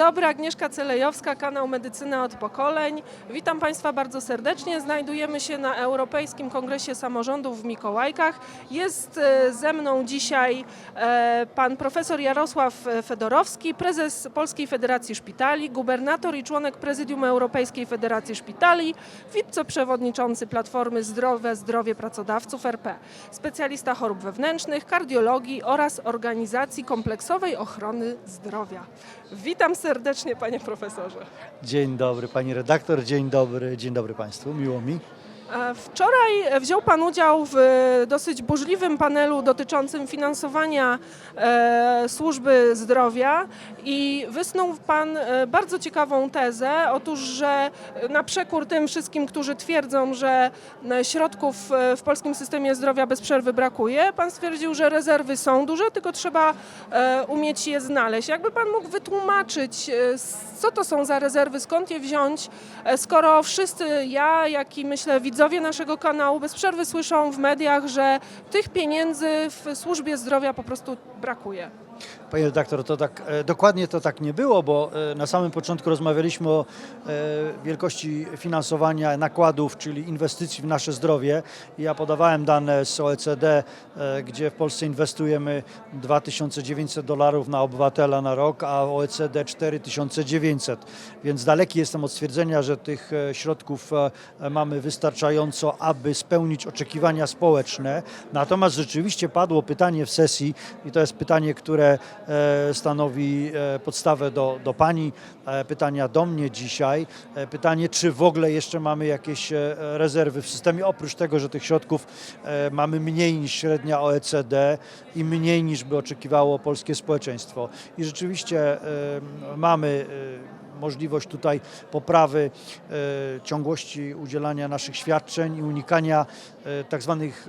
dobry, Agnieszka Celejowska, kanał Medycyna od Pokoleń. Witam Państwa bardzo serdecznie. Znajdujemy się na Europejskim Kongresie Samorządów w Mikołajkach. Jest e, ze mną dzisiaj e, pan profesor Jarosław Fedorowski, prezes Polskiej Federacji Szpitali, gubernator i członek Prezydium Europejskiej Federacji Szpitali, wiceprzewodniczący Platformy Zdrowe Zdrowie Pracodawców RP, specjalista chorób wewnętrznych, kardiologii oraz organizacji kompleksowej ochrony zdrowia. Witam serdecznie, panie profesorze. Dzień dobry pani redaktor, dzień dobry, dzień dobry państwu, miło mi. E, Wczoraj wziął Pan udział w e, dosyć burzliwym panelu dotyczącym finansowania e, służby zdrowia i wysnuł Pan bardzo ciekawą tezę. Otóż, że na przekór tym wszystkim, którzy twierdzą, że środków w polskim systemie zdrowia bez przerwy brakuje, Pan stwierdził, że rezerwy są duże, tylko trzeba umieć je znaleźć. Jakby Pan mógł wytłumaczyć, co to są za rezerwy, skąd je wziąć, skoro wszyscy, ja, jak i myślę widzowie naszego kanału bez przerwy słyszą w mediach, że tych pieniędzy w służbie zdrowia po prostu brakuje. Panie redaktor, to tak, e, dokładnie to tak nie było, bo e, na samym początku rozmawialiśmy o e, wielkości finansowania nakładów, czyli inwestycji w nasze zdrowie. Ja podawałem dane z OECD, gdzie w Polsce inwestujemy 2900 dolarów na obywatela na rok, a OECD 4900. Więc daleki jestem od stwierdzenia, że tych środków mamy wystarczająco, aby spełnić oczekiwania społeczne. Natomiast rzeczywiście padło pytanie w sesji i to jest pytanie, które e, stanowi e, podstawę do, do Pani, e, pytania do mnie dzisiaj. Pytanie, czy w ogóle jeszcze mamy jakieś rezerwy w systemie, oprócz tego, że tych środków mamy mniej niż średnia OECD i mniej niż by oczekiwało polskie społeczeństwo. I rzeczywiście mamy możliwość tutaj poprawy e, ciągłości udzielania naszych świadczeń i unikania e, tak zwanych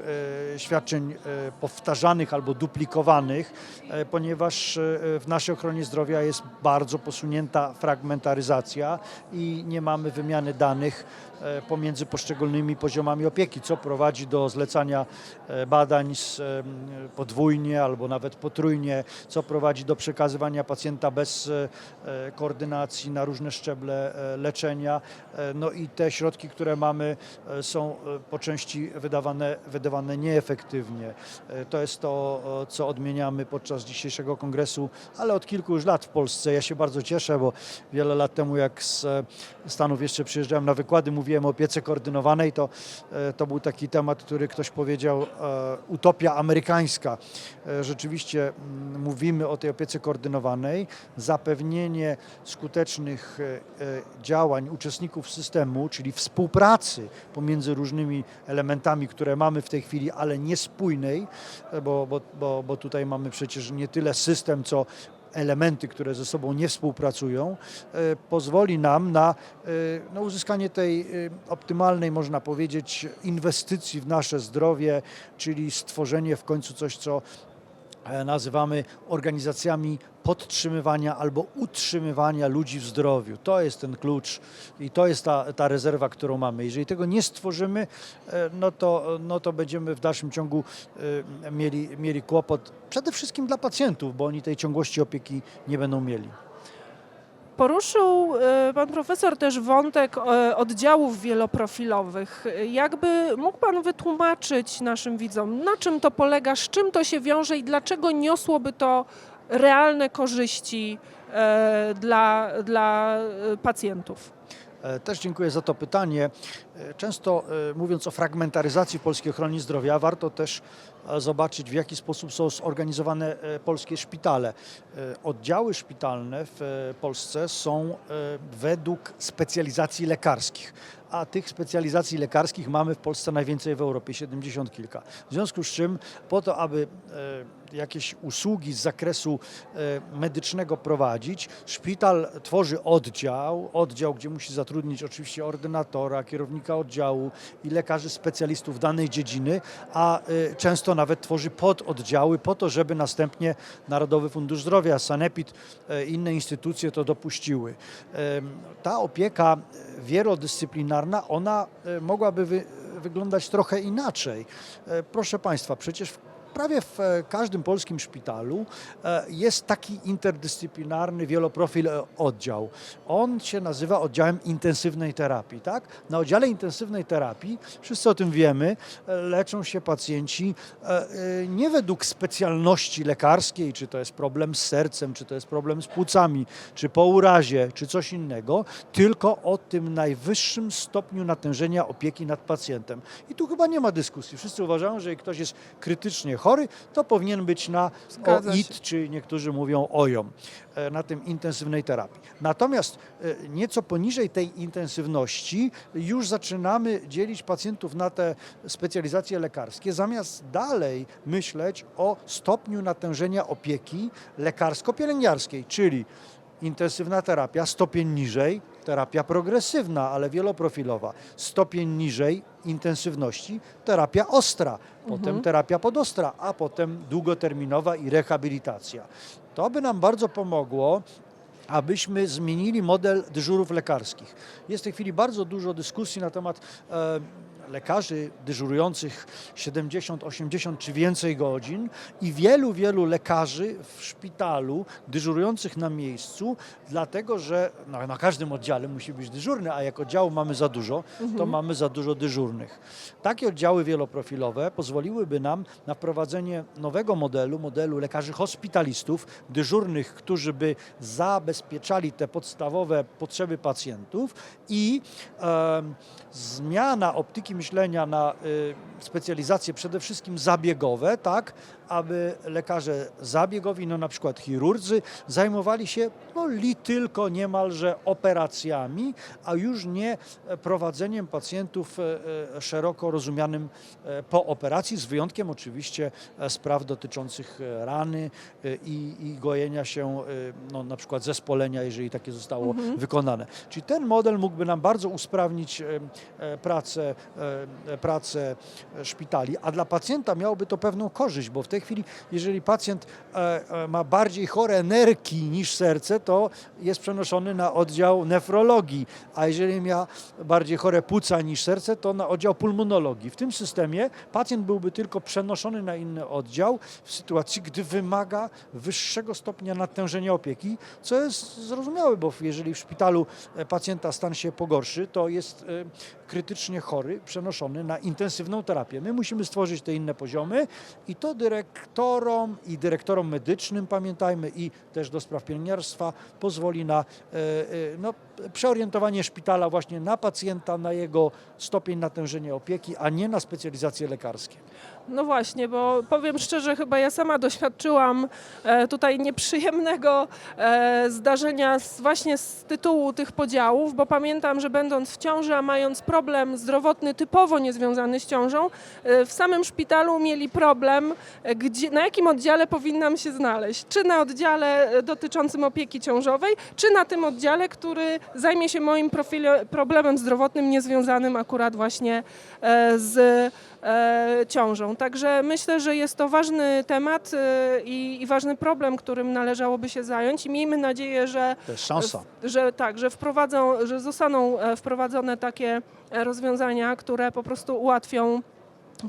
e, świadczeń powtarzanych albo duplikowanych, ponieważ w naszej ochronie zdrowia jest bardzo posunięta fragmentaryzacja i nie mamy wymiany danych pomiędzy poszczególnymi poziomami opieki, co prowadzi do zlecania e, badań em, podwójnie albo nawet potrójnie, co prowadzi do przekazywania pacjenta bez e, e, koordynacji na różne szczeble e, leczenia. E, No i te środki, które mamy, e, są e, po części wydawane, wydawane nieefektywnie. E, To jest to, co odmieniamy podczas dzisiejszego kongresu, ale od kilku już lat w Polsce. Ja się bardzo cieszę, bo wiele lat temu, jak z e, Stanów jeszcze przyjeżdżałem na wykłady, mówiłem o opiece koordynowanej, to, e, to był taki temat, który ktoś powiedział, e, utopia amerykańska. E, Rzeczywiście mm, mówimy o tej opiece koordynowanej, zapewnienie skutecznych działań uczestników systemu, czyli współpracy pomiędzy różnymi elementami, które mamy w tej chwili, ale niespójnej, bo, bo, bo, bo tutaj mamy przecież nie tyle system, co elementy, które ze sobą nie współpracują, e, pozwoli nam na, e, uzyskanie tej e, optymalnej, można powiedzieć, inwestycji w nasze zdrowie, czyli stworzenie w końcu coś, co nazywamy organizacjami podtrzymywania albo utrzymywania ludzi w zdrowiu. To jest ten klucz i to jest ta, ta rezerwa, którą mamy. Jeżeli tego nie stworzymy, e, no to, no to będziemy w dalszym ciągu e, mieli, mieli kłopot przede wszystkim dla pacjentów, bo oni tej ciągłości opieki nie będą mieli. Poruszył e, pan profesor też wątek e, oddziałów wieloprofilowych. Jakby mógł pan wytłumaczyć naszym widzom, na czym to polega, z czym to się wiąże i dlaczego niosłoby to realne korzyści e, dla, dla pacjentów? Też dziękuję za to pytanie. Często mówiąc o fragmentaryzacji polskiej ochrony zdrowia, warto też zobaczyć, w jaki sposób są zorganizowane e, polskie szpitale. E, Oddziały szpitalne w e, Polsce są według specjalizacji lekarskich, a tych specjalizacji lekarskich mamy w Polsce najwięcej w Europie, 70 kilka. W związku z czym po to, aby jakieś usługi z zakresu medycznego prowadzić, szpital tworzy oddział, oddział, gdzie musi zatrudnić oczywiście ordynatora, kierownika oddziału i lekarzy specjalistów danej dziedziny, a e, często nawet tworzy pododdziały po to, żeby następnie Narodowy Fundusz Zdrowia, Sanepid e, inne instytucje to dopuściły. Ta opieka e, wielodyscyplinarna, ona e, mogłaby wy, wyglądać trochę inaczej. Proszę Państwa, przecież prawie w e, każdym polskim szpitalu e, jest taki interdyscyplinarny, wieloprofil e, oddział. On się nazywa oddziałem intensywnej terapii. Tak? Na oddziale intensywnej terapii, wszyscy o tym wiemy, leczą się pacjenci nie według specjalności lekarskiej, czy to jest problem z sercem, czy to jest problem z płucami, czy po urazie, czy coś innego, tylko o tym najwyższym stopniu natężenia opieki nad pacjentem. I tu chyba nie ma dyskusji. Wszyscy uważają, że ktoś jest krytycznie chory, to powinien być na OIT, czy niektórzy mówią OJOM, e, na tym intensywnej terapii. Natomiast e, nieco poniżej tej intensywności już zaczynamy dzielić pacjentów na te specjalizacje lekarskie, zamiast dalej myśleć o stopniu natężenia opieki lekarsko-pielęgniarskiej, czyli intensywna terapia, stopień niżej, terapia progresywna, ale wieloprofilowa, stopień niżej intensywności, terapia ostra, potem terapia podostra, a potem długoterminowa i rehabilitacja. To by nam bardzo pomogło abyśmy zmienili model dyżurów lekarskich. Jest w tej chwili bardzo dużo dyskusji na temat e, lekarzy dyżurujących 70, 80 czy więcej godzin i wielu, wielu lekarzy w szpitalu dyżurujących na miejscu, dlatego że no, na każdym oddziale musi być dyżurny, a jak oddziału mamy za dużo, to mamy za dużo dyżurnych. Takie oddziały wieloprofilowe pozwoliłyby nam na wprowadzenie nowego modelu, modelu lekarzy hospitalistów, dyżurnych, którzy by zabezpieczali te podstawowe potrzeby pacjentów i em, zmiana optyki myślenia na y, specjalizacje przede wszystkim zabiegowe, tak, aby lekarze zabiegowi, no na przykład chirurdzy, zajmowali się no, li tylko niemalże operacjami, a już nie prowadzeniem pacjentów e, e, szeroko rozumianym e, po operacji, z wyjątkiem oczywiście spraw dotyczących rany i, i gojenia się, no, na przykład zespolenia, jeżeli takie zostało wykonane. Czyli ten model mógłby nam bardzo usprawnić pracę, pracę szpitali, a dla pacjenta miałoby to pewną korzyść, bo w tej chwili, jeżeli pacjent e, e, ma bardziej chore nerki niż serce, to jest przenoszony na oddział nefrologii, a jeżeli ma bardziej chore płuca niż serce, to na oddział pulmonologii. W tym systemie pacjent byłby tylko przenoszony na inny oddział w sytuacji, gdy wymaga wyższego stopnia natężenia opieki, co jest zrozumiałe, bo jeżeli w szpitalu e, pacjenta stan się pogorszy, to jest krytycznie chory, przenoszony na intensywną terapię. My musimy stworzyć te inne poziomy i to dyrektorom i dyrektorom medycznym, pamiętajmy, i też do spraw pielęgniarstwa pozwoli na e, e, no, przeorientowanie szpitala właśnie na pacjenta, na jego stopień natężenia opieki, a nie na specjalizacje lekarskie. No właśnie, bo powiem szczerze, chyba ja sama doświadczyłam e, tutaj nieprzyjemnego e, zdarzenia właśnie z tytułu tych podziałów, bo pamiętam, że będąc w ciąży, a mając problem zdrowotny typowo niezwiązany z ciążą, e, w samym szpitalu mieli problem, gdzie, na jakim oddziale powinnam się znaleźć. Czy na oddziale dotyczącym opieki ciążowej, czy na tym oddziale, który zajmie się moim problemem zdrowotnym niezwiązanym akurat właśnie z ciążą. Także myślę, że jest to ważny temat e, i, i ważny problem, którym należałoby się zająć i miejmy nadzieję, że, To jest szansa. że tak, że wprowadzą, że zostaną e, wprowadzone takie e, rozwiązania, które po prostu ułatwią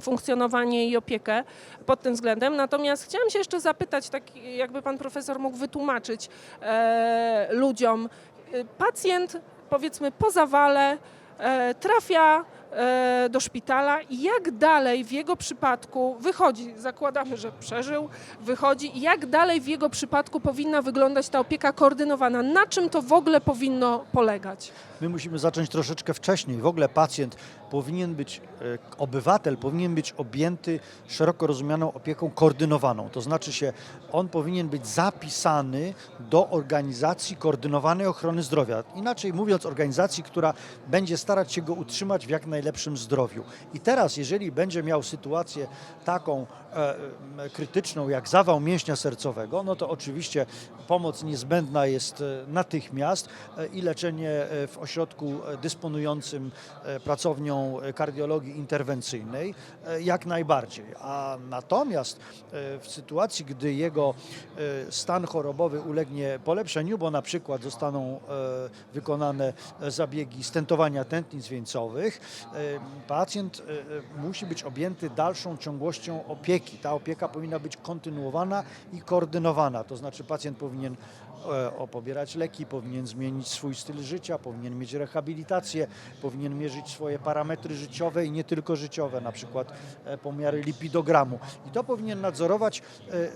funkcjonowanie i opiekę pod tym względem. Natomiast chciałam się jeszcze zapytać, tak jakby pan profesor mógł wytłumaczyć e, ludziom, e, pacjent powiedzmy po zawale e, trafia e, do szpitala i jak dalej w jego przypadku wychodzi, zakładamy, że przeżył, wychodzi jak dalej w jego przypadku powinna wyglądać ta opieka koordynowana, na czym to w ogóle powinno polegać? My musimy zacząć troszeczkę wcześniej. W ogóle pacjent powinien być, e, obywatel powinien być objęty szeroko rozumianą opieką koordynowaną. To znaczy się, on powinien być zapisany do organizacji koordynowanej ochrony zdrowia. Inaczej mówiąc, organizacji, która będzie starać się go utrzymać w jak najlepszym zdrowiu. I teraz, jeżeli będzie miał sytuację taką e, krytyczną jak zawał mięśnia sercowego, no to oczywiście pomoc niezbędna jest e, natychmiast e, i leczenie e, w ośrodku dysponującym pracownią kardiologii interwencyjnej, jak najbardziej. A natomiast w sytuacji, gdy jego stan chorobowy ulegnie polepszeniu, bo na przykład zostaną wykonane zabiegi stentowania tętnic wieńcowych, pacjent e, e, musi być objęty dalszą ciągłością opieki. Ta opieka powinna być kontynuowana i koordynowana, to znaczy pacjent powinien e, pobierać leki, powinien zmienić swój styl życia, powinien mieć rehabilitację, powinien mierzyć swoje parametry życiowe i nie tylko życiowe, na przykład e, pomiary lipidogramu. I to powinien nadzorować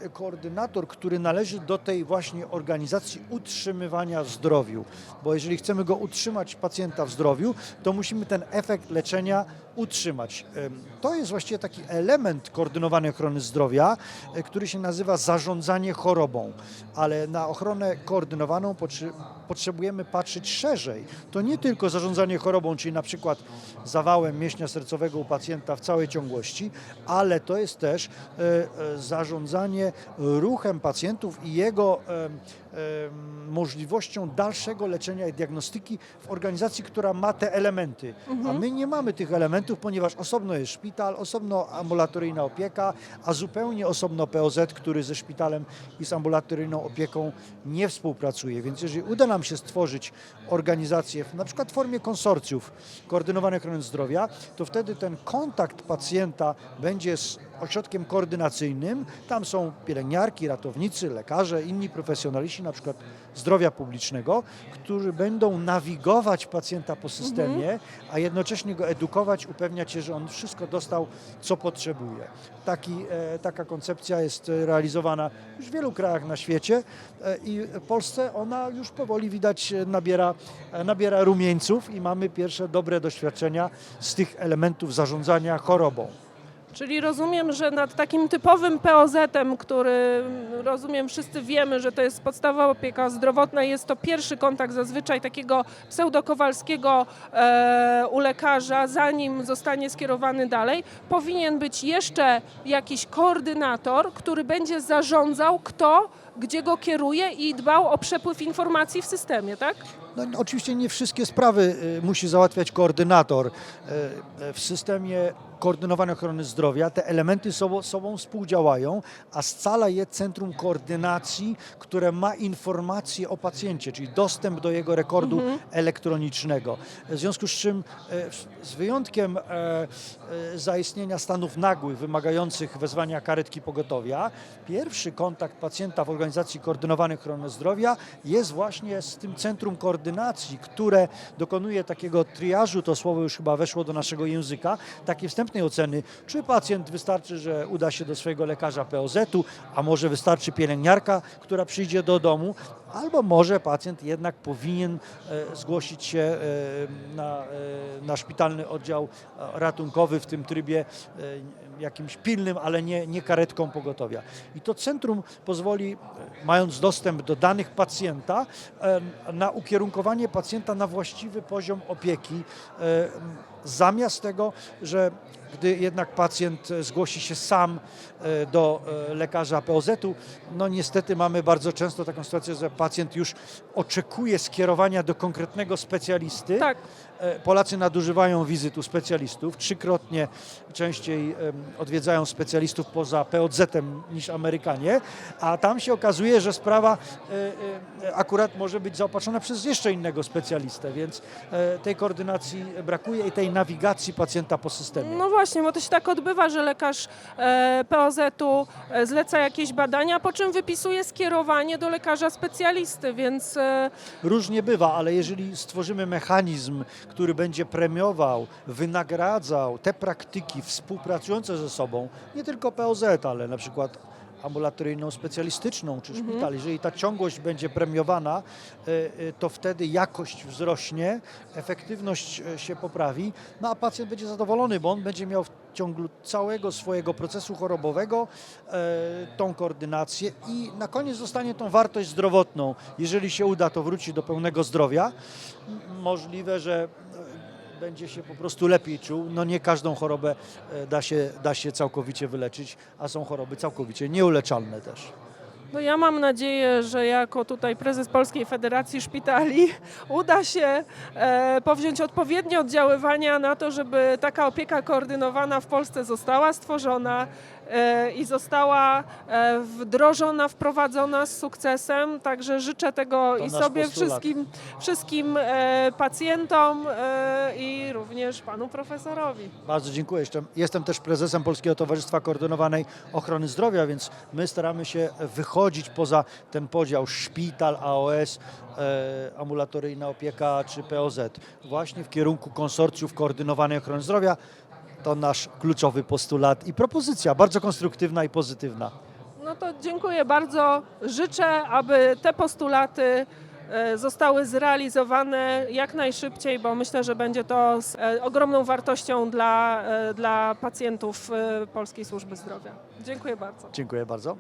e, koordynator, który należy do tej właśnie organizacji utrzymywania zdrowiu. Bo jeżeli chcemy go utrzymać pacjenta w zdrowiu, to musimy ten efekt leczenia utrzymać. Em, To jest właściwie taki element koordynowanej ochrony zdrowia, e, który się nazywa zarządzanie chorobą, ale na ochronę koordynowaną potrze- potrzebujemy patrzeć szerzej. To nie tylko zarządzanie chorobą, czyli na przykład zawałem mięśnia sercowego u pacjenta w całej ciągłości, ale to jest też e, e, zarządzanie ruchem pacjentów i jego em, możliwością dalszego leczenia i diagnostyki w organizacji, która ma te elementy. A my nie mamy tych elementów, ponieważ osobno jest szpital, osobno ambulatoryjna opieka, a zupełnie osobno POZ, który ze szpitalem i z ambulatoryjną opieką nie współpracuje. Więc jeżeli uda nam się stworzyć organizację, na przykład w formie konsorcjów koordynowanej ochrony zdrowia, to wtedy ten kontakt pacjenta będzie z ośrodkiem koordynacyjnym. Tam są pielęgniarki, ratownicy, lekarze, inni profesjonaliści, na przykład zdrowia publicznego, którzy będą nawigować pacjenta po systemie, a jednocześnie go edukować, upewniać się, że on wszystko dostał, co potrzebuje. Taki, e, taka koncepcja jest e, realizowana już w wielu krajach na świecie e, i w Polsce ona już powoli widać e, nabiera, e, nabiera rumieńców i mamy pierwsze dobre doświadczenia z tych elementów zarządzania chorobą. Czyli rozumiem, że nad takim typowym POZ-em, który mm, rozumiem wszyscy wiemy, że to jest podstawowa opieka zdrowotna, jest to pierwszy kontakt zazwyczaj takiego pseudokowalskiego e, u lekarza, zanim zostanie skierowany dalej, powinien być jeszcze jakiś koordynator, który będzie zarządzał, kto gdzie go kieruje i dbał o przepływ informacji w systemie, tak? No, oczywiście nie wszystkie sprawy y, musi załatwiać koordynator. Y, y, W systemie koordynowanej ochrony zdrowia te elementy sobą, sobą współdziałają, a scala je centrum koordynacji, które ma informacje o pacjencie, czyli dostęp do jego rekordu elektronicznego. W związku z czym, z wyjątkiem e, e, zaistnienia stanów nagłych wymagających wezwania karetki pogotowia, pierwszy kontakt pacjenta w organizacji koordynowanej ochrony zdrowia jest właśnie z tym centrum koordynacji, które dokonuje takiego triażu, to słowo już chyba weszło do naszego języka, takiej wstępnej oceny, czy pacjent wystarczy, że uda się do swojego lekarza POZ-u, a może wystarczy pielęgniarka, która przyjdzie do domu, albo może pacjent jednak powinien e, zgłosić się e, na, e, na szpitalny oddział ratunkowy w tym trybie jakimś pilnym, ale nie, nie karetką pogotowia. I to centrum pozwoli, mając dostęp do danych pacjenta, na ukierunkowanie pacjenta na właściwy poziom opieki, zamiast tego, że gdy jednak pacjent zgłosi się sam e, do e, lekarza POZ-u, no niestety mamy bardzo często taką sytuację, że pacjent już oczekuje skierowania do konkretnego specjalisty. Tak. E, Polacy nadużywają wizyt u specjalistów, trzykrotnie częściej odwiedzają specjalistów poza POZ-em niż Amerykanie, a tam się okazuje, że sprawa e, e, akurat może być zaopatrzona przez jeszcze innego specjalistę, więc tej koordynacji brakuje i tej nawigacji pacjenta po systemie. No właśnie, bo to się tak odbywa, że lekarz POZ-u zleca jakieś badania, po czym wypisuje skierowanie do lekarza specjalisty, więc Różnie bywa, ale jeżeli stworzymy mechanizm, który będzie premiował, wynagradzał te praktyki współpracujące ze sobą, nie tylko POZ, ale na przykład ambulatoryjną specjalistyczną czy szpital, jeżeli ta ciągłość będzie premiowana, e, e, to wtedy jakość wzrośnie, efektywność e, się poprawi, no a pacjent będzie zadowolony, bo on będzie miał ciągu całego swojego procesu chorobowego e, tą koordynację i na koniec dostanie tą wartość zdrowotną. Jeżeli się uda, to wróci do pełnego zdrowia. Możliwe, że e, będzie się po prostu lepiej czuł. No nie każdą chorobę e, da się, da się całkowicie wyleczyć, a są choroby całkowicie nieuleczalne też. No ja mam nadzieję, że jako tutaj prezes Polskiej Federacji Szpitali uda się e, powziąć odpowiednie oddziaływania na to, żeby taka opieka koordynowana w Polsce została stworzona i została e, wdrożona, wprowadzona z sukcesem. Także życzę tego To i sobie, postulat. wszystkim, wszystkim e, pacjentom e, i również panu profesorowi. Bardzo dziękuję. Jeszcze Jestem też prezesem Polskiego Towarzystwa Koordynowanej Ochrony Zdrowia, więc my staramy się wychodzić poza ten podział szpital, AOS, ambulatoryjna opieka czy POZ. Właśnie w kierunku konsorcjów koordynowanej ochrony zdrowia. To nasz kluczowy postulat i propozycja, bardzo konstruktywna i pozytywna. No to dziękuję bardzo. Życzę, aby te postulaty e, zostały zrealizowane jak najszybciej, bo myślę, że będzie to z e, ogromną wartością dla, e, dla pacjentów Polskiej Służby Zdrowia. Dziękuję bardzo. Dziękuję bardzo.